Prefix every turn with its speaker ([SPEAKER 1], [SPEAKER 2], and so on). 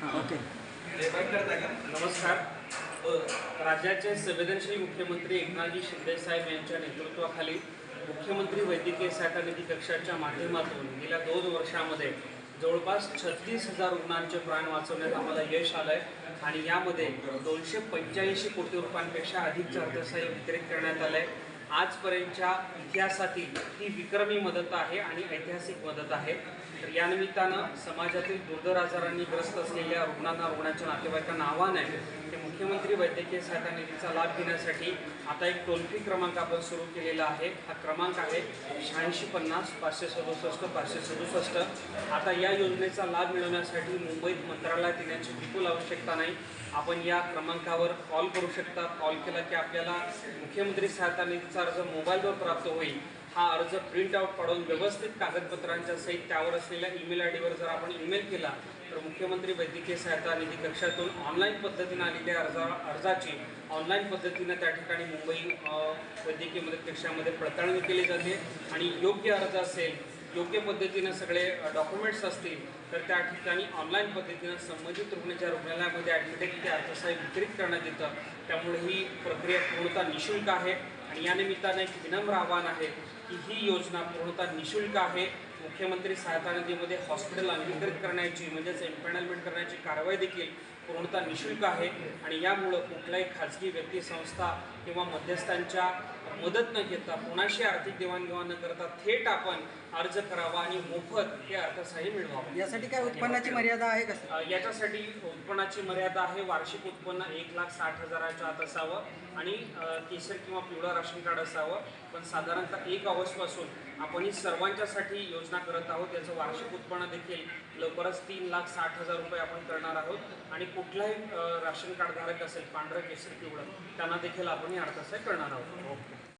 [SPEAKER 1] Okay.
[SPEAKER 2] नमस्कार. राज्याचे संवेदनशील मुख्यमंत्री एकनाथजी शिंदे साहेब यांच्या नेतृत्वाखाली मुख्यमंत्री वैद्यकीय सहायता निधी कक्षाच्या माध्यमातून गेल्या दोन वर्षामध्ये जवळपास छत्तीस हजार रुग्णांचे प्राण वाचवण्यात आम्हाला यश आलं आहे आणि यामध्ये दोनशे पंच्याऐंशी कोटी रुपयांपेक्षा अधिकचं अर्थसहाय्य वितरित करण्यात आलं आहे आजपर्यंतच्या इतिहासातील ही विक्रमी मदत आहे आणि ऐतिहासिक मदत आहे. तर यानिमित्तानं समाजातील दुर्धर आजारांनी ग्रस्त असलेल्या रुग्णांना रुग्णाच्या नातेवाईकांना आव्हान आहे. ते मुख्यमंत्री वैद्यकीय सहायता निधीचा लाभ घेण्यासाठी आता एक टोल फ्री क्रमांक आपण सुरू केलेला आहे. हा क्रमांक आहे शहाऐंशी पन्नास पाचशे सदुसष्ट पाचशे सदुसष्ट. आता या योजनेचा लाभ मिळवण्यासाठी मुंबईत मंत्रालयात येण्याची बिलकुल आवश्यकता नाही. आपण या क्रमांकावर कॉल करू शकता. कॉल केला की आपल्याला मुख्यमंत्री सहायता निधीचा अर्ज मोबाईलवर प्राप्त होईल. हा अर्ज प्रिंट आउट पाडून व्यवस्थित कागदपत्रांच्या सहित त्यावर असलेल्या ईमेल आय डीवर जर आपण ईमेल केला तर मुख्यमंत्री वैद्यकीय सहायता निधी कक्षातून ऑनलाईन पद्धतीनं आलेल्या अर्जा अर्जाची ऑनलाईन पद्धतीनं त्या ठिकाणी मुंबई वैद्यकीय मदत कक्षामध्ये पडताळणी केली जाते. आणि योग्य अर्ज असेल योग्य पद्धतीनं सगळे डॉक्युमेंट्स असतील तर त्या ठिकाणी ऑनलाईन पद्धतीनं संबंधित रुग्णाच्या रुग्णालयामध्ये ॲडमिटेड ते अर्थसहाय्य वितरित करण्यात येतं. त्यामुळे ही प्रक्रिया पूर्णतः निशुल्क आहे. आणि या निमित्तानं एक विनम्र आव्हान आहे की ही योजना पूर्णतः निशुल्क आहे. मुख्यमंत्री सहायता निधीमध्ये हॉस्पिटल अंगीकृत करण्याची म्हणजेच एम्पॅनलमेंट करण्याची कारवाई देखील पूर्णतः निशुल्क आहे. आणि यामुळं कुठलाही खाजगी व्यक्ती संस्था किंवा मध्यस्थांच्या मदत न घेता कोणाशी आर्थिक देवाणघेवाण न करता थेट आपण अर्ज करावा आणि मोफत हे अर्थसहाय्य मिळवावं.
[SPEAKER 1] यासाठी काय उत्पन्नाची मर्यादा आहे का
[SPEAKER 2] याच्यासाठी उत्पन्नाची मर्यादा आहे. वार्षिक उत्पन्न एक लाख साठ हजाराच्या आत असावं आणि केसर किंवा पिवळं राशन कार्ड असावं. पण साधारणतः एक ऑगस्टपासून आपण ही सर्वांच्यासाठी योजना करत आहोत. याचं वार्षिक उत्पन्न देखील लवकरच तीन लाख साठ हजार रुपये आपण करणार आहोत. आणि कुठलाही राशन कार्ड धारक असेल पांढरं केसर पिवळं त्यांना देखील आपण ही अर्थसहाय्य करणार आहोत.